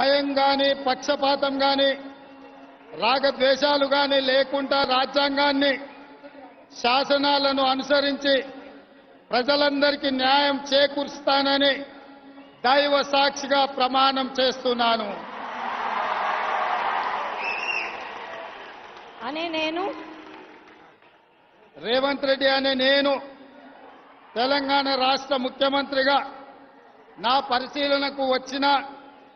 భయం కానీ పక్షపాతం కానీ రాగద్వేషాలు కానీ లేకుండా రాజ్యాంగాన్ని శాసనాలను అనుసరించి ప్రజలందరికీ న్యాయం చేకూరుస్తానని దైవ సాక్షిగా ప్రమాణం చేస్తున్నాను. అనే నేను? రేవంత్ రెడ్డి అనే నేను తెలంగాణ రాష్ట్ర ముఖ్యమంత్రిగా నా పరిశీలనకు వచ్చిన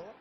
God